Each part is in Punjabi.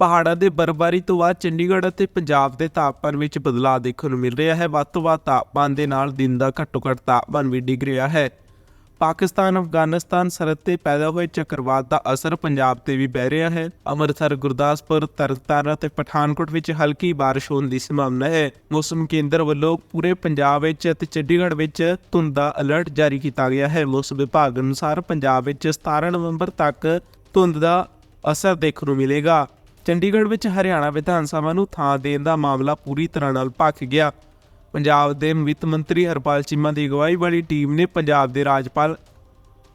ਪਹਾੜਾਂ ਦੇ ਬਰਫ਼ਬਾਰੀ ਤੋਂ ਬਾਅਦ ਚੰਡੀਗੜ੍ਹ ਅਤੇ ਪੰਜਾਬ ਦੇ ਤਾਪਮਾਨ ਵਿੱਚ ਬਦਲਾਅ ਦੇਖਣ ਨੂੰ ਮਿਲ ਰਿਹਾ ਹੈ। ਵੱਧ ਤੋਂ ਵੱਧ ਤਾਪਮਾਨ ਦੇ ਨਾਲ ਦਿਨ ਦਾ ਘੱਟੋ ਘੱਟ ਤਾਪਮਾਨ ਵੀ ਡਿੱਗ ਰਿਹਾ ਹੈ। ਪਾਕਿਸਤਾਨ, ਅਫਗਾਨਿਸਤਾਨ ਸਰਹੱਦ ਤੇ ਪੈਦਾ ਹੋਏ ਚੱਕਰਵਾਤ ਦਾ ਅਸਰ ਪੰਜਾਬ ਤੇ ਵੀ ਪੈ ਰਿਹਾ ਹੈ। ਅੰਮ੍ਰਿਤਸਰ, ਗੁਰਦਾਸਪੁਰ, ਤਰਨਤਾਰਨ ਅਤੇ ਪਠਾਨਕੋਟ ਵਿੱਚ ਹਲਕੀ ਬਾਰਿਸ਼ ਹੋਣ ਦੀ ਸੰਭਾਵਨਾ ਹੈ। ਮੌਸਮ ਕੇਂਦਰ ਵੱਲੋਂ ਪੂਰੇ ਪੰਜਾਬ ਵਿੱਚ ਅਤੇ ਚੰਡੀਗੜ੍ਹ ਵਿੱਚ ਧੁੰਦ ਦਾ ਅਲਰਟ ਜਾਰੀ ਕੀਤਾ ਗਿਆ ਹੈ। ਮੌਸਮ ਵਿਭਾਗ ਅਨੁਸਾਰ ਪੰਜਾਬ ਵਿੱਚ 17 ਨਵੰਬਰ ਤੱਕ ਧੁੰਦ ਦਾ ਅਸਰ ਦੇਖਣ ਨੂੰ ਮਿਲੇਗਾ। ਚੰਡੀਗੜ੍ਹ ਵਿੱਚ ਹਰਿਆਣਾ ਵਿਧਾਨ ਸਭਾ ਨੂੰ ਥਾਂ ਦੇਣ ਦਾ ਮਾਮਲਾ ਪੂਰੀ ਤਰ੍ਹਾਂ ਨਾਲ ਭਖ ਗਿਆ। ਪੰਜਾਬ ਦੇ ਵਿੱਤ ਮੰਤਰੀ ਹਰਪਾਲ ਚੀਮਾ ਦੀ ਅਗਵਾਈ ਵਾਲੀ ਟੀਮ ਨੇ ਪੰਜਾਬ ਦੇ ਰਾਜਪਾਲ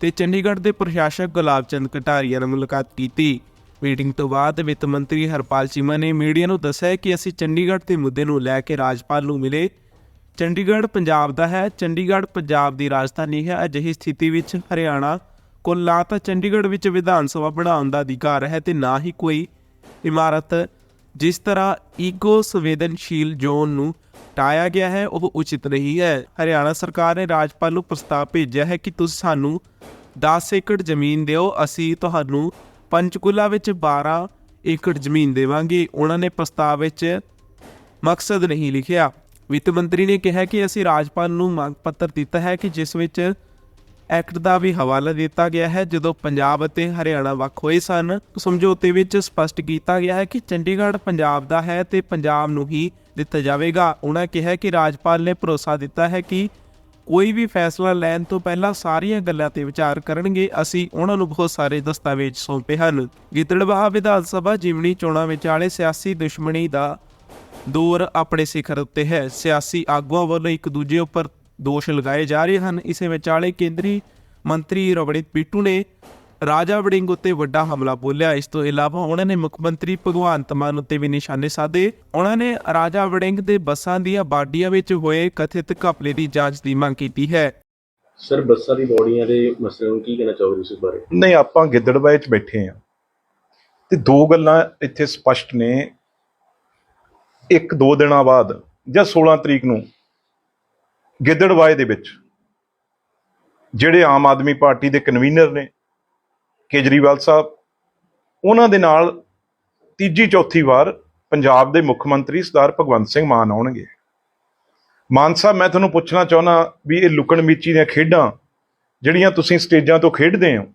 ਤੇ ਚੰਡੀਗੜ੍ਹ ਦੇ ਪ੍ਰਸ਼ਾਸਕ ਗੁਲਾਬ ਚੰਦ ਕਟਾਰੀਆ ਨਾਲ ਮੁਲਾਕਾਤ ਕੀਤੀ। ਮੀਟਿੰਗ ਤੋਂ ਬਾਅਦ ਵਿੱਤ ਮੰਤਰੀ ਹਰਪਾਲ ਚੀਮਾ ਨੇ ਮੀਡੀਆ ਨੂੰ ਦੱਸਿਆ ਕਿ ਅਸੀਂ ਚੰਡੀਗੜ੍ਹ ਦੇ ਮੁੱਦੇ ਨੂੰ ਲੈ ਕੇ ਰਾਜਪਾਲ ਨੂੰ ਮਿਲੇ। ਚੰਡੀਗੜ੍ਹ ਪੰਜਾਬ ਦਾ ਹੈ, ਚੰਡੀਗੜ੍ਹ ਪੰਜਾਬ ਦੀ ਰਾਜਧਾਨੀ ਹੈ। ਅਜਿਹੀ ਸਥਿਤੀ ਵਿੱਚ ਹਰਿਆਣਾ ਕੋਲ ਨਾ ਤਾਂ ਚੰਡੀਗੜ੍ਹ ਵਿੱਚ ਵਿਧਾਨ ਸਭਾ ਬਣਾਉਣ ਦਾ ਅਧਿਕਾਰ ਹੈ ਤੇ ਨਾ ਹੀ ਕੋਈ ਇਮਾਰਤ, ਜਿਸ ਤਰ੍ਹਾਂ ਈਗੋ ਸੰਵੇਦਨਸ਼ੀਲ ਜ਼ੋਨ ਨੂੰ ਟਾਇਆ ਗਿਆ ਹੈ, ਉਹ ਉਚਿਤ ਨਹੀਂ ਹੈ। ਹਰਿਆਣਾ ਸਰਕਾਰ ਨੇ ਰਾਜਪਾਲ ਨੂੰ ਪ੍ਰਸਤਾਵ ਭੇਜਿਆ ਹੈ ਕਿ ਤੁਸੀਂ ਸਾਨੂੰ 10 ਏਕੜ ਜ਼ਮੀਨ ਦਿਓ, ਅਸੀਂ ਤੁਹਾਨੂੰ ਪੰਚਕੂਲਾ ਵਿੱਚ 12 ਏਕੜ ਜ਼ਮੀਨ ਦੇਵਾਂਗੇ। ਉਹਨਾਂ ਨੇ ਪ੍ਰਸਤਾਵ ਵਿੱਚ ਮਕਸਦ ਨਹੀਂ ਲਿਖਿਆ। ਵਿੱਤ ਮੰਤਰੀ ਨੇ ਕਿਹਾ ਕਿ ਅਸੀਂ ਰਾਜਪਾਲ ਨੂੰ ਮੰਗ ਪੱਤਰ ਦਿੱਤਾ ਹੈ ਕਿ ਜਿਸ ਵਿੱਚ ਐਕਟ ਦਾ ਵੀ ਹਵਾਲਾ ਦਿੱਤਾ ਗਿਆ ਹੈ, ਜਦੋਂ ਪੰਜਾਬ ਅਤੇ ਹਰਿਆਣਾ ਵੱਖ ਹੋਏ ਸਨ। ਸਮਝੌਤੇ ਵਿੱਚ ਸਪਸ਼ਟ ਕੀਤਾ ਗਿਆ ਹੈ ਕਿ ਚੰਡੀਗੜ੍ਹ ਪੰਜਾਬ ਦਾ ਹੈ ਤੇ ਪੰਜਾਬ ਨੂੰ ਹੀ ਦਿੱਤਾ ਜਾਵੇਗਾ। ਉਹਨਾਂ ਕਿਹਾ ਕਿ ਰਾਜਪਾਲ ਨੇ ਭਰੋਸਾ ਦਿੱਤਾ ਹੈ ਕਿ ਕੋਈ ਵੀ ਫੈਸਲਾ ਲੈਣ ਤੋਂ ਪਹਿਲਾਂ ਸਾਰੀਆਂ ਗੱਲਾਂ ਤੇ ਵਿਚਾਰ ਕਰਨਗੇ। ਅਸੀਂ ਉਹਨਾਂ ਨੂੰ ਬਹੁਤ ਸਾਰੇ ਦਸਤਾਵੇਜ਼ ਸੌਂਪੇ ਹਨ। ਗਿੱਦੜਬਾਹਾ ਵਿਧਾਨ ਸਭਾ ਜਿਮਣੀ ਚੋਣਾਂ ਵਿਚਾਲੇ ਸਿਆਸੀ ਦੁਸ਼ਮਣੀ ਦਾ ਦੌਰ ਆਪਣੇ ਸਿਖਰ ਉੱਤੇ ਹੈ। ਸਿਆਸੀ ਆਗੂਆਂ ਵੱਲੋਂ ਇੱਕ ਦੂਜੇ ਉੱਪਰ ਦੋਸ਼ ਲਗਾਏ ਜਾ ਰਹੇ ਹਨ। ਇਸੇ ਵਿਚਾਲੇ ਕੇਂਦਰੀ ਮੰਤਰੀ ਰਵਣੀਤ ਬਿੱਟੂ ਨੇ ਰਾਜਾ ਵੜਿੰਗ ਉੱਤੇ ਵੱਡਾ ਹਮਲਾ ਬੋਲਿਆ। ਇਸ ਤੋਂ ਇਲਾਵਾ ਉਹਨਾਂ ਨੇ ਮੁੱਖ ਮੰਤਰੀ ਭਗਵੰਤ ਮਾਨ ਉੱਤੇ ਵੀ ਨਿਸ਼ਾਨੇ ਸਾਧੇ। ਉਹਨਾਂ ਨੇ ਰਾਜਾ ਵੜਿੰਗ ਦੇ ਬੱਸਾਂ ਦੀਆਂ ਬਾਡੀਆਂ ਵਿੱਚ ਹੋਏ ਕਥਿਤ ਘਪਲੇ ਦੀ ਜਾਂਚ ਦੀ ਮੰਗ ਕੀਤੀ ਹੈ। ਸਰ ਬੱਸਾਂ ਦੀ ਬੋਡੀਆਂ ਦੇ ਮਸਲੇ ਨੂੰ ਕੀ ਕਹਿਣਾ ਚਾਹੋਗੇ ਇਸ ਬਾਰੇ? ਨਹੀਂ ਆਪਾਂ ਗਿੱਦੜਬਾਏ 'ਚ ਬੈਠੇ ਆ ਤੇ ਦੋ ਗੱਲਾਂ ਇੱਥੇ ਸਪਸ਼ਟ ਨੇ। ਇੱਕ ਦੋ ਦਿਨਾਂ ਬਾਅਦ ਜਾਂ 16 ਤਰੀਕ ਨੂੰ ਗਿੱਦੜਵਾਏ ਦੇ ਵਿੱਚ ਜਿਹੜੇ ਆਮ ਆਦਮੀ ਪਾਰਟੀ ਦੇ ਕਨਵੀਨਰ ਨੇ, ਕੇਜਰੀਵਾਲ ਸਾਹਿਬ, ਉਹਨਾਂ ਦੇ ਨਾਲ ਤੀਜੀ ਚੌਥੀ ਵਾਰ ਪੰਜਾਬ ਦੇ ਮੁੱਖ ਮੰਤਰੀ ਸਰਦਾਰ ਭਗਵੰਤ ਸਿੰਘ ਮਾਨ ਆਉਣਗੇ। ਮਾਨ ਸਾਹਿਬ, ਮੈਂ ਤੁਹਾਨੂੰ ਪੁੱਛਣਾ ਚਾਹੁੰਦਾ ਵੀ ਇਹ ਲੁਕਣ ਮੀਚੀ ਦੀਆਂ ਖੇਡਾਂ ਜਿਹੜੀਆਂ ਤੁਸੀਂ ਸਟੇਜਾਂ ਤੋਂ ਖੇਡਦੇ ਹੋ,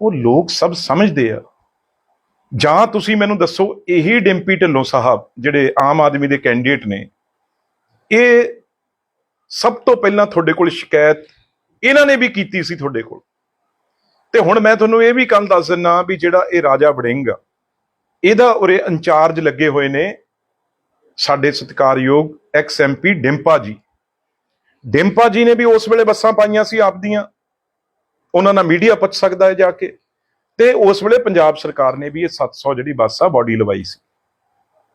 ਉਹ ਲੋਕ ਸਭ ਸਮਝਦੇ ਆ। ਜਾਂ ਤੁਸੀਂ ਮੈਨੂੰ ਦੱਸੋ, ਇਹੀ ਡਿੰਪੀ ਢਿੱਲੋਂ ਸਾਹਿਬ, ਜਿਹੜੇ ਆਮ ਆਦਮੀ ਦੇ ਕੈਂਡੀਡੇਟ ਨੇ, ਇਹ ਸਭ ਤੋਂ ਪਹਿਲਾਂ ਤੁਹਾਡੇ ਕੋਲ ਸ਼ਿਕਾਇਤ ਇਹਨਾਂ ਨੇ ਵੀ ਕੀਤੀ ਸੀ ਤੁਹਾਡੇ ਕੋਲ। ਤੇ ਹੁਣ ਮੈਂ ਤੁਹਾਨੂੰ ਇਹ ਵੀ ਕੱਲ ਦੱਸ ਦਿੰਨਾ ਵੀ ਜਿਹੜਾ ਇਹ ਰਾਜਾ ਵੜਿੰਗ ਆ, ਇਹਦਾ ਉਰੇ ਇੰਚਾਰਜ ਲੱਗੇ ਹੋਏ ਨੇ ਸਾਡੇ ਸਤਿਕਾਰਯੋਗ ਐਕਸ ਐਮਪੀ ਡਿੰਪਾ ਜੀ। ਡਿੰਪਾ ਜੀ ਨੇ ਵੀ ਉਸ ਵੇਲੇ ਬੱਸਾਂ ਪਾਈਆਂ ਸੀ ਆਪਦੀਆਂ ਉਹਨਾਂ ਨਾਲ ਮੀਡੀਆ ਪੁੱਛ ਸਕਦਾ ਹੈ ਜਾ ਕੇ। ਤੇ ਉਸ ਵੇਲੇ ਪੰਜਾਬ ਸਰਕਾਰ ਨੇ ਵੀ ਇਹ 700 ਜਿਹੜੀ ਬੱਸ ਆ ਬਾਡੀ ਲਵਾਈ ਸੀ।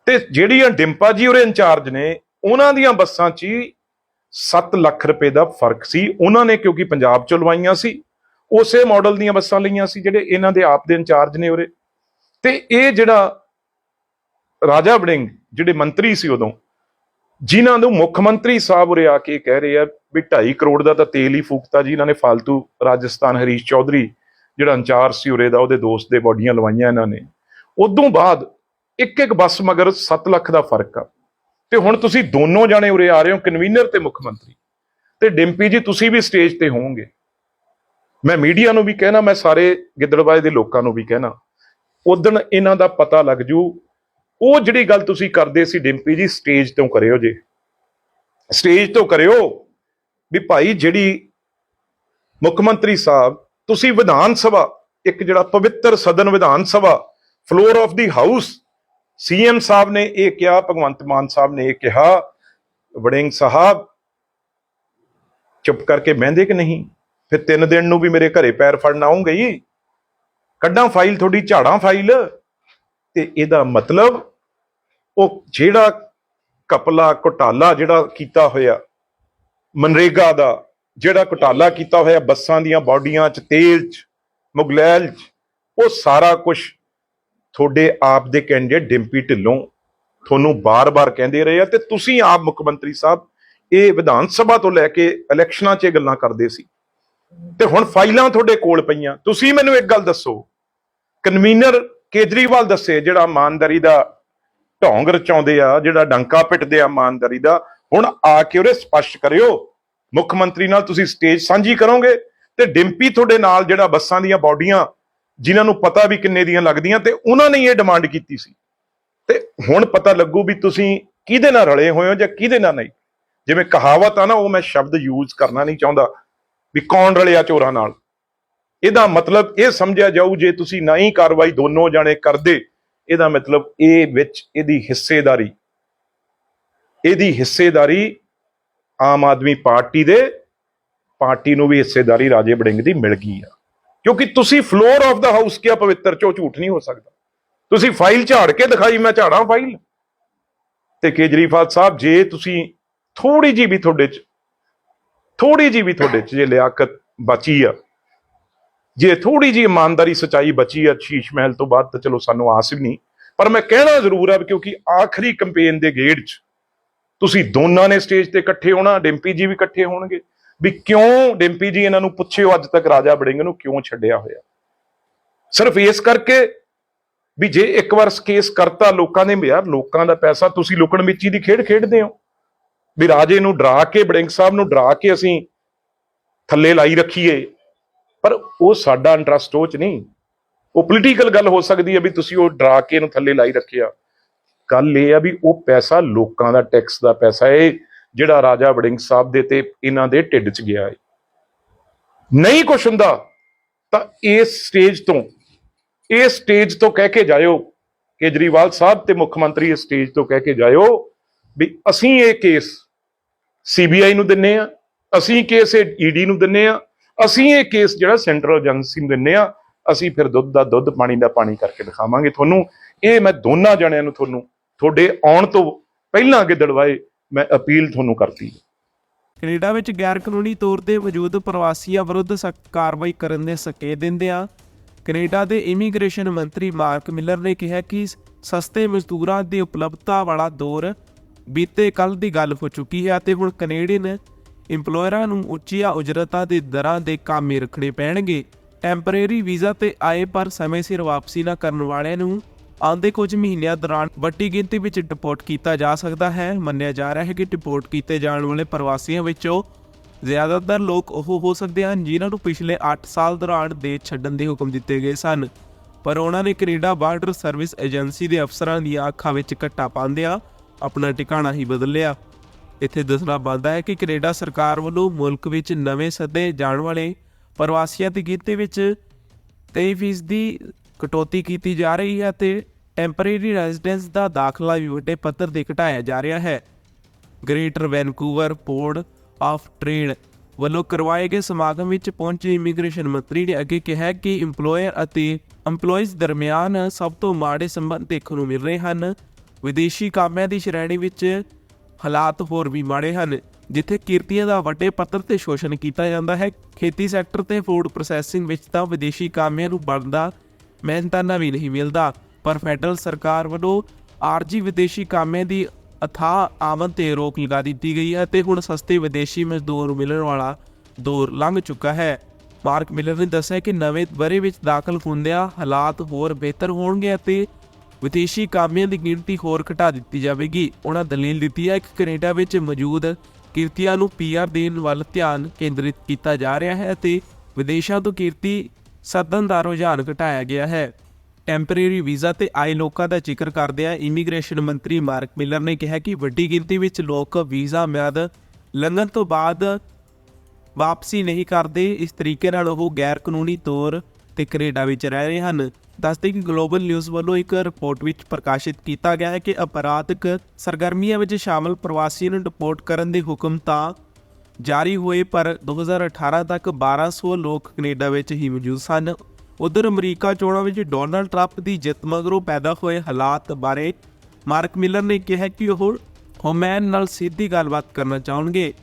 ਤੇ ਜਿਹੜੀਆਂ ਡਿੰਪਾ ਜੀ ਉਰੇ ਇੰਚਾਰਜ ਨੇ, ਉਹਨਾਂ ਦੀਆਂ ਬੱਸਾਂ 'ਚ ਹੀ 7 ਲੱਖ ਰੁਪਏ ਦਾ ਫ਼ਰਕ ਸੀ। ਉਹਨਾਂ ਨੇ ਕਿਉਂਕਿ ਪੰਜਾਬ 'ਚ ਲਵਾਈਆਂ ਸੀ, ਉਸੇ ਮਾਡਲ ਦੀਆਂ ਬੱਸਾਂ ਲਈਆਂ ਸੀ ਜਿਹੜੇ ਇਹਨਾਂ ਦੇ ਆਪ ਦੇ ਇੰਚਾਰਜ ਨੇ ਉਰੇ। ਤੇ ਇਹ ਜਿਹੜਾ ਰਾਜਾ ਵੜਿੰਗ ਜਿਹੜੇ ਮੰਤਰੀ ਸੀ ਉਦੋਂ, ਜਿਨ੍ਹਾਂ ਨੂੰ ਮੁੱਖ ਮੰਤਰੀ ਸਾਹਿਬ ਉਰੇ ਆ ਕੇ ਕਹਿ ਰਹੇ ਆ ਵੀ 2.5 ਕਰੋੜ ਦਾ ਤਾਂ ਤੇਲ ਹੀ ਫੂਕਤਾ ਜੀ, ਇਹਨਾਂ ਨੇ ਫालतू ਰਾਜਸਥਾਨ ਹਰੀਸ਼ ਚੌਧਰੀ ਜਿਹੜਾ ਇੰਚਾਰਜ ਸੀ ਉਰੇ ਦਾ, ਉਹਦੇ ਦੋਸਤ ਦੇ ਬੋਡੀਆਂ ਲਵਾਈਆਂ ਇਹਨਾਂ ਨੇ। ਉਦੋਂ ਬਾਅਦ ਇੱਕ ਇੱਕ ਬੱਸ ਮਗਰ 7 ਲੱਖ ਦਾ ਫ਼ਰਕ ਆ। ਤੇ ਹੁਣ ਤੁਸੀਂ ਦੋਨੋਂ ਜਾਣੇ ਉਰੇ ਆ ਰਹੇ ਹੋ ਕਨਵੀਨਰ ਤੇ ਮੁੱਖ ਮੰਤਰੀ। ਤੇ ਡਿੰਪੀ ਜੀ, ਤੁਸੀਂ ਵੀ ਸਟੇਜ ਤੇ ਹੋਵੋਗੇ। ਮੈਂ ਮੀਡੀਆ ਨੂੰ ਵੀ ਕਹਿਣਾ, ਮੈਂ ਸਾਰੇ ਗਿੱਦੜਬਾਏ ਦੇ ਲੋਕਾਂ ਨੂੰ ਵੀ ਕਹਿਣਾ ਉਦਣ ਇਹਨਾਂ ਦਾ ਪਤਾ ਲੱਗ ਜੂ। ਉਹ ਜਿਹੜੀ ਗੱਲ ਤੁਸੀਂ ਕਰਦੇ ਸੀ ਡਿੰਪੀ ਜੀ, ਸਟੇਜ ਤੋਂ ਕਰਿਓ ਜੇ। ਸਟੇਜ ਤੋਂ ਕਰਿਓ ਵੀ ਭਾਈ ਜਿਹੜੀ ਮੁੱਖ ਮੰਤਰੀ ਸਾਹਿਬ, ਤੁਸੀਂ ਵਿਧਾਨ ਸਭਾ, ਇੱਕ ਜਿਹੜਾ ਪਵਿੱਤਰ ਸਦਨ ਵਿਧਾਨ ਸਭਾ, ਫਲੋਰ ਆਫ ਦੀ ਹਾਊਸ ਸੀਐਮ ਸਾਹਿਬ ਨੇ ਇਹ ਕਿਹਾ, ਭਗਵੰਤ ਮਾਨ ਸਾਹਿਬ ਨੇ ਇਹ ਕਿਹਾ, ਵੜਿੰਗ ਸਾਹਿਬ, ਚੁੱਪ ਕਰਕੇ ਬਹਿੰਦੇ ਕਿ ਨਹੀਂ? ਫਿਰ ਤਿੰਨ ਦਿਨ ਨੂੰ ਵੀ ਮੇਰੇ ਘਰੇ ਪੈਰ ਫੜਨ ਆਉਂਗੇ ਹੀ ਕੱਢਾਂ ਫਾਈਲ, ਤੁਹਾਡੀ ਝਾੜਾਂ ਫਾਈਲ। ਤੇ ਇਹਦਾ ਮਤਲਬ, ਉਹ ਜਿਹੜਾ ਕਪਲਾ ਘੁਟਾਲਾ ਜਿਹੜਾ ਕੀਤਾ ਹੋਇਆ, ਮਨਰੇਗਾ ਦਾ, ਜਿਹੜਾ ਘੁਟਾਲਾ ਕੀਤਾ ਹੋਇਆ, ਬੱਸਾਂ ਦੀਆਂ ਬਾਡੀਆਂ 'ਚ ਤੇਲ 'ਚ, ਮੁਗਲੈਲ 'ਚ, ਉਹ ਸਾਰਾ ਕੁਝ ਤੁਹਾਡੇ ਆਪ ਦੇ ਕੈਂਡੀਡੇਟ ਡਿੰਪੀ ਢਿੱਲੋਂ ਤੁਹਾਨੂੰ ਬਾਰ-ਬਾਰ ਕਹਿੰਦੇ ਰਹੇ ਆ ਤੇ ਤੁਸੀਂ ਆਪ ਮੁੱਖ ਮੰਤਰੀ ਸਾਹਿਬ ਇਹ ਵਿਧਾਨ ਸਭਾ ਤੋਂ ਲੈ ਕੇ ਇਲੈਕਸ਼ਨਾਂ 'ਚ ਇਹ ਗੱਲਾਂ ਕਰਦੇ ਸੀ। ਤੇ ਹੁਣ ਫਾਈਲਾਂ ਤੁਹਾਡੇ ਕੋਲ ਪਈਆਂ। ਤੁਸੀਂ ਮੈਨੂੰ ਇੱਕ ਗੱਲ ਦੱਸੋ। ਕਨਵੀਨਰ ਕੇਜਰੀਵਾਲ ਦੱਸੇ ਜਿਹੜਾ ਇਮਾਨਦਾਰੀ ਦਾ ਢੋਂਗ ਰਚਾਉਂਦੇ ਆ, ਜਿਹੜਾ ਡੰਕਾ ਪਿੱਟਦੇ ਆ ਇਮਾਨਦਾਰੀ ਦਾ, ਹੁਣ ਆ ਕੇ ਉਹਦੇ ਸਪਸ਼ਟ ਕਰਿਓ। ਮੁੱਖ ਮੰਤਰੀ ਨਾਲ ਤੁਸੀਂ ਸਟੇਜ ਸਾਂਝੀ ਕਰੋਗੇ ਤੇ ਡਿੰਪੀ ਤੁਹਾਡੇ ਨਾਲ ਜਿਹੜਾ ਬੱਸਾਂ ਦੀਆਂ ਬਾਡੀਆਂ ਜਿਨ੍ਹਾਂ ਨੂੰ ਪਤਾ ਵੀ ਕਿੰਨੇ ਦੀਆਂ ਲੱਗਦੀਆਂ ਤੇ ਉਹਨਾਂ ਨੇ ਇਹ ਡਿਮਾਂਡ ਕੀਤੀ ਸੀ। ਤੇ ਹੁਣ ਪਤਾ ਲੱਗੂ ਵੀ ਤੁਸੀਂ ਕਿਹਦੇ ਨਾਲ ਰਲੇ ਹੋਏ ਹੋ ਜਾਂ ਕਿਹਦੇ ਨਾਲ ਨਹੀਂ। ਜਿਵੇਂ ਕਹਾਵਤ ਆ ਨਾ, ਉਹ ਮੈਂ ਸ਼ਬਦ ਯੂਜ਼ ਕਰਨਾ ਨਹੀਂ ਚਾਹੁੰਦਾ ਵੀ ਕੌਣ ਰਲਿਆ ਚੋਰਾਂ ਨਾਲ। ਇਹਦਾ ਮਤਲਬ ਇਹ ਸਮਝਿਆ ਜਾਊ, ਜੇ ਤੁਸੀਂ ਨਾ ਹੀ ਕਾਰਵਾਈ ਦੋਨੋਂ ਜਾਣੇ ਕਰਦੇ, ਇਹਦਾ ਮਤਲਬ ਇਹ ਵਿੱਚ ਇਹਦੀ ਹਿੱਸੇਦਾਰੀ। ਇਹਦੀ ਹਿੱਸੇਦਾਰੀ ਆਮ ਆਦਮੀ ਪਾਰਟੀ ਦੇ, ਪਾਰਟੀ ਨੂੰ ਵੀ ਹਿੱਸੇਦਾਰੀ ਰਾਜੇ ਬੜਿੰਗ ਦੀ ਮਿਲ ਗਈ ਆ। ਕਿਉਂਕਿ ਤੁਸੀਂ ਫਲੋਰ ਆਫ ਦਾ ਹਾਊਸ ਕਿਆ ਪਵਿੱਤਰ ਚੋ ਝੂਠ ਨਹੀਂ ਹੋ ਸਕਦਾ। ਤੁਸੀਂ ਫਾਈਲ ਝਾੜ ਕੇ ਦਿਖਾਈ, ਮੈਂ ਝਾੜਾਂ ਫਾਈਲ ਤੇ ਕੇਜਰੀਵਾਲ ਸਾਹਿਬ, ਜੇ ਤੁਸੀਂ ਥੋੜੀ ਜੀ ਵੀ ਤੁਹਾਡੇ ਚ ਥੋੜੀ ਜੀ ਵੀ ਤੁਹਾਡੇ ਚ ਜੇ ਲਿਆਕਤ ਬਚੀ ਆ, ਜੇ ਥੋੜੀ ਜੀ ਇਮਾਨਦਾਰੀ ਸਚਾਈ ਬਚੀ ਆ, ਸ਼ੀਸ਼ ਮਹਿਲ ਤੋਂ ਬਾਅਦ ਤਾਂ ਚਲੋ ਸਾਨੂੰ ਆਸ ਵੀ ਨਹੀਂ। ਪਰ ਮੈਂ ਕਹਿਣਾ ਜ਼ਰੂਰ ਆ ਵੀ ਕਿਉਂਕਿ ਆਖਰੀ ਕੈਂਪੇਨ ਦੇ ਗੇੜ 'ਚ ਤੁਸੀਂ ਦੋਨਾਂ ਨੇ ਸਟੇਜ ਤੇ ਇਕੱਠੇ ਹੋਣਾ, ਡਿੰਪੀ ਜੀ ਵੀ ਇਕੱਠੇ ਹੋਣਗੇ। ਵੀ ਕਿਉਂ ਡਿੰਪੀ ਜੀ ਇਹਨਾਂ ਨੂੰ ਪੁੱਛਿਓ, ਅੱਜ ਤੱਕ ਰਾਜਾ ਬੜਿੰਗ ਨੂੰ ਕਿਉਂ ਛੱਡਿਆ ਹੋਇਆ? ਸਿਰਫ ਇਸ ਕਰਕੇ ਵੀ ਜੇ ਇੱਕ ਵਾਰ ਕੇਸ ਕਰਤਾ ਲੋਕਾਂ ਨੇ ਯਾਰ ਲੋਕਾਂ ਦਾ ਪੈਸਾ ਤੁਸੀਂ ਲੁਕਣ ਮਿੱਚੀ ਦੀ ਖੇਡ ਖੇਡਦੇ ਹੋ। ਵੀ ਰਾਜੇ ਨੂੰ ਡਰਾ ਕੇ ਬੜਿੰਗ ਸਾਹਿਬ ਨੂੰ ਡਰਾ ਕੇ ਅਸੀਂ ਥੱਲੇ ਲਾਈ ਰੱਖੀਏ। ਪਰ ਉਹ ਸਾਡਾ ਇੰਟਰਸਟ ਉਹ ਚ ਨਹੀਂ। ਉਹ ਪੋਲੀਟੀਕਲ ਗੱਲ ਹੋ ਸਕਦੀ ਹੈ ਵੀ ਤੁਸੀਂ ਉਹ ਡਰਾ ਕੇ ਇਹਨੂੰ ਥੱਲੇ ਲਾਈ ਰੱਖਿਆ। ਗੱਲ ਇਹ ਆ ਵੀ ਉਹ ਪੈਸਾ ਲੋਕਾਂ ਦਾ ਟੈਕਸ ਦਾ ਪੈਸਾ ਇਹ ਜਿਹੜਾ ਰਾਜਾ ਵੜਿੰਗ ਸਾਹਿਬ ਦੇ ਤੇ ਇਹਨਾਂ ਦੇ ਢਿੱਡ 'ਚ ਗਿਆ ਹੈ ਨਹੀਂ ਕੁਛ ਹੁੰਦਾ, ਤਾਂ ਇਸ ਸਟੇਜ ਤੋਂ, ਇਸ ਸਟੇਜ ਤੋਂ ਕਹਿ ਕੇ ਜਾਇਓ, ਕੇਜਰੀਵਾਲ ਸਾਹਿਬ ਤੇ ਮੁੱਖ ਮੰਤਰੀ ਇਸ ਸਟੇਜ ਤੋਂ ਕਹਿ ਕੇ ਜਾਇਓ ਵੀ ਅਸੀਂ ਇਹ ਕੇਸ ਸੀਬੀਆਈ ਨੂੰ ਦਿੰਨੇ ਆ, ਅਸੀਂ ਕੇਸ ਈਡੀ ਨੂੰ ਦਿੰਨੇ ਆ, ਅਸੀਂ ਇਹ ਕੇਸ ਜਿਹੜਾ ਸੈਂਟਰਲ ਏਜੰਸੀ ਨੂੰ ਦਿੰਨੇ ਆ, ਅਸੀਂ ਫਿਰ ਦੁੱਧ ਦਾ ਦੁੱਧ, ਪਾਣੀ ਦਾ ਪਾਣੀ ਕਰਕੇ ਦਿਖਾਵਾਂਗੇ ਤੁਹਾਨੂੰ। ਇਹ ਮੈਂ ਦੋਨਾਂ ਜਣਿਆਂ ਨੂੰ ਤੁਹਾਨੂੰ, ਤੁਹਾਡੇ ਆਉਣ ਤੋਂ ਪਹਿਲਾਂ ਅੱਗੇ ਦੜਵਾਏ ਮੈਂ ਅਪੀਲ ਤੁਹਾਨੂੰ ਕਰਤੀ ਹੈ। ਕੈਨੇਡਾ ਵਿੱਚ ਗੈਰ ਕਾਨੂੰਨੀ ਤੌਰ ਤੇ ਮੌਜੂਦ ਪ੍ਰਵਾਸੀਆਂ ਵਿਰੁੱਧ ਸਖਤ ਕਾਰਵਾਈ ਕਰਨ ਦੇ ਸੰਕੇਤ ਦਿੰਦਿਆਂ ਕੈਨੇਡਾ ਦੇ ਇਮੀਗ੍ਰੇਸ਼ਨ ਮੰਤਰੀ ਮਾਰਕ ਮਿਲਰ ਨੇ ਕਿਹਾ ਕਿ ਸਸਤੇ ਮਜ਼ਦੂਰਾਂ ਦੀ ਉਪਲਬਧਤਾ ਵਾਲਾ ਦੌਰ ਬੀਤੇ ਕੱਲ ਦੀ ਗੱਲ ਹੋ ਚੁੱਕੀ ਹੈ ਅਤੇ ਹੁਣ ਕੈਨੇਡੀਅਨ ਇੰਪਲੋਇਰਾਂ ਨੂੰ ਉੱਚੀਆਂ ਉਜਰਤਾਂ ਦੇ ਦਰਾਂ ਦੇ ਕਾਮੇ ਰੱਖਣੇ ਪੈਣਗੇ। ਟੈਂਪਰੇਰੀ ਵੀਜ਼ਾ ਤੇ ਆਏ ਪਰ ਸਮੇਂ ਸਿਰ ਵਾਪਸੀ ਨਾ ਕਰਨ ਵਾਲਿਆਂ ਨੂੰ ਆਉਂਦੇ ਕੁਝ ਮਹੀਨਿਆਂ ਦੌਰਾਨ ਵੱਡੀ ਗਿਣਤੀ ਵਿੱਚ ਡਿਪੋਰਟ ਕੀਤਾ ਜਾ ਸਕਦਾ ਹੈ। ਮੰਨਿਆ ਜਾ ਰਿਹਾ ਹੈ ਕਿ ਡਿਪੋਰਟ ਕੀਤੇ ਜਾਣ ਵਾਲੇ ਪ੍ਰਵਾਸੀਆਂ ਵਿੱਚੋਂ ਜ਼ਿਆਦਾਤਰ ਲੋਕ ਉਹ ਹੋ ਸਕਦੇ ਹਨ ਜਿਨ੍ਹਾਂ ਨੂੰ ਪਿਛਲੇ 8 ਸਾਲ ਦੌਰਾਨ ਦੇਸ਼ ਛੱਡਣ ਦੇ ਹੁਕਮ ਦਿੱਤੇ ਗਏ ਸਨ। ਪਰ ਉਹਨਾਂ ਨੇ ਕੈਨੇਡਾ ਬਾਰਡਰ ਸਰਵਿਸ ਏਜੰਸੀ ਦੇ ਅਫਸਰਾਂ ਦੀਆਂ ਅੱਖਾਂ ਵਿੱਚ ਘੱਟਾ ਪਾਉਂਦਿਆਂ ਆਪਣਾ ਟਿਕਾਣਾ ਹੀ ਬਦਲ ਲਿਆ ਇੱਥੇ ਦੱਸਣਾ ਬਣਦਾ ਹੈ ਕਿ ਕੈਨੇਡਾ ਸਰਕਾਰ ਵੱਲੋਂ ਮੁਲਕ ਵਿੱਚ ਨਵੇਂ ਸੱਦੇ ਜਾਣ ਵਾਲੇ ਪ੍ਰਵਾਸੀਆਂ ਦੀ ਗਿਣਤੀ ਵਿੱਚ 23% ਦੀ ਕਟੌਤੀ ਕੀਤੀ ਜਾ ਰਹੀ ਹੈ ਤੇ ਟੈਂਪਰੇਰੀ ਰੈਜ਼ੀਡੈਂਸ ਦਾ ਦਾਖਲਾ ਵੀ ਵੱਡੇ ਪੱਧਰ ਤੇ ਘਟਾਇਆ ਜਾ ਰਿਹਾ ਹੈ। Greater Vancouver Port of Trade ਵੱਲੋਂ ਕਰਵਾਏ ਗਏ ਸਮਾਗਮ ਵਿੱਚ ਪਹੁੰਚੇ ਇਮੀਗ੍ਰੇਸ਼ਨ ਮੰਤਰੀ ਨੇ ਅੱਗੇ ਕਿਹਾ ਕਿ EMPLOYER ਅਤੇ EMPLOYEES ਦਰਮਿਆਨ ਸਭ ਤੋਂ ਮਾੜੇ ਸੰਬੰਧ ਦੇਖਣ ਨੂੰ ਮਿਲ ਰਹੇ ਹਨ। ਵਿਦੇਸ਼ੀ ਕਾਮਿਆਂ ਦੀ ਸ਼੍ਰੇਣੀ ਵਿੱਚ ਹਾਲਾਤ ਹੋਰ ਵੀ ਮਾੜੇ ਹਨ, ਜਿੱਥੇ ਕਿਰਤੀਆਂ ਦਾ ਵੱਡੇ ਪੱਧਰ ਤੇ ਸ਼ੋਸ਼ਣ ਕੀਤਾ ਜਾਂਦਾ ਹੈ। ਖੇਤੀ ਸੈਕਟਰ ਤੇ ਫੂਡ ਪ੍ਰੋਸੈਸਿੰਗ ਵਿੱਚ ਤਾਂ ਵਿਦੇਸ਼ੀ ਕਾਮਿਆਂ ਨੂੰ ਬਣਦਾ ਮਿਹਨਤਾਨਾ ਵੀ ਨਹੀਂ ਮਿਲਦਾ। ਪਰ ਫੈਡਰਲ ਸਰਕਾਰ ਵੱਲੋਂ ਆਰਜੀ ਵਿਦੇਸ਼ੀ ਕਾਮਿਆਂ ਦੀ ਅਥਾਹ ਆਮਦ ਤੇ ਰੋਕ ਲਗਾ ਦਿੱਤੀ ਗਈ ਹੈ ਤੇ ਹੁਣ ਸਸਤੇ ਵਿਦੇਸ਼ੀ ਮਜ਼ਦੂਰ ਮਿਲਣ ਵਾਲਾ ਦੌਰ ਲੰਘ ਚੁੱਕਾ ਹੈ। ਮਾਰਕ ਮਿਲਰ ਨੇ ਦੱਸਿਆ ਕਿ ਨਵੇਂ ਬਰੇ ਵਿੱਚ ਦਾਖਲ ਹੁੰਦਿਆਂ ਹਾਲਾਤ ਹੋਰ ਬਿਹਤਰ ਹੋਣਗੇ ਅਤੇ ਵਿਦੇਸ਼ੀ ਕਾਮਿਆਂ ਦੀ ਗਿਣਤੀ ਹੋਰ ਘਟਾ ਦਿੱਤੀ ਜਾਵੇਗੀ। ਉਹਨਾਂ ਦਲੀਲ ਦਿੱਤੀ ਹੈ ਕਿ ਕੈਨੇਡਾ ਵਿੱਚ ਮੌਜੂਦ ਕਿਰਤੀਆਂ ਨੂੰ ਪੀਆਰ ਦੇਣ ਵੱਲ ਧਿਆਨ ਕੇਂਦਰਿਤ ਕੀਤਾ ਜਾ ਰਿਹਾ ਹੈ ਅਤੇ ਵਿਦੇਸ਼ਾਂ ਤੋਂ ਕਿਰਤੀ ਸੱਦਣ ਦਾ ਰੁਝਾਨ ਘਟਾਇਆ ਗਿਆ ਹੈ। ਟੈਂਪਰੇਰੀ ਵੀਜ਼ਾ ਤੇ ਆਏ ਲੋਕਾਂ ਦਾ ਜ਼ਿਕਰ ਕਰਦਿਆਂ ਇਮੀਗ੍ਰੇਸ਼ਨ ਮੰਤਰੀ ਮਾਰਕ ਮਿਲਰ ਨੇ ਕਿਹਾ ਕਿ ਵੱਡੀ ਗਿਣਤੀ ਵਿੱਚ ਲੋਕ ਵੀਜ਼ਾ ਮਿਆਦ ਲੰਘਣ ਤੋਂ ਬਾਅਦ ਵਾਪਸੀ ਨਹੀਂ ਕਰਦੇ। ਇਸ ਤਰੀਕੇ ਨਾਲ ਉਹ ਗੈਰ ਕਾਨੂੰਨੀ ਤੌਰ ਤੇ ਕੈਨੇਡਾ ਵਿੱਚ ਰਹਿ ਰਹੇ ਹਨ। ਦੱਸਦੇ ਕਿ ਗਲੋਬਲ ਨਿਊਜ਼ ਵੱਲੋਂ ਇੱਕ ਰਿਪੋਰਟ ਵਿੱਚ ਪ੍ਰਕਾਸ਼ਿਤ ਕੀਤਾ ਗਿਆ ਹੈ ਕਿ ਅਪਰਾਧਿਕ ਸਰਗਰਮੀਆਂ ਵਿੱਚ ਸ਼ਾਮਲ ਪ੍ਰਵਾਸੀਆਂ ਨੂੰ ਡਿਪੋਰਟ ਕਰਨ ਦੇ ਹੁਕਮ ਤਾਂ ਜਾਰੀ ਹੋਏ, ਪਰ 2018 ਤੱਕ 1200 ਲੋਕ ਕੈਨੇਡਾ ਵਿੱਚ ਹੀ ਮੌਜੂਦ ਸਨ। ਉਧਰ ਅਮਰੀਕਾ ਚੋਣਾਂ ਵਿੱਚ ਡੋਨਲਡ ਟਰੰਪ ਦੀ ਜਿੱਤ ਮਗਰੋਂ ਪੈਦਾ ਹੋਏ ਹਾਲਾਤ ਬਾਰੇ ਮਾਰਕ ਮਿਲਰ ਨੇ ਕਿਹਾ ਕਿ ਉਹ ਹੋਮੈਨ ਨਾਲ ਸਿੱਧੀ ਗੱਲਬਾਤ ਕਰਨਾ ਚਾਹਣਗੇ।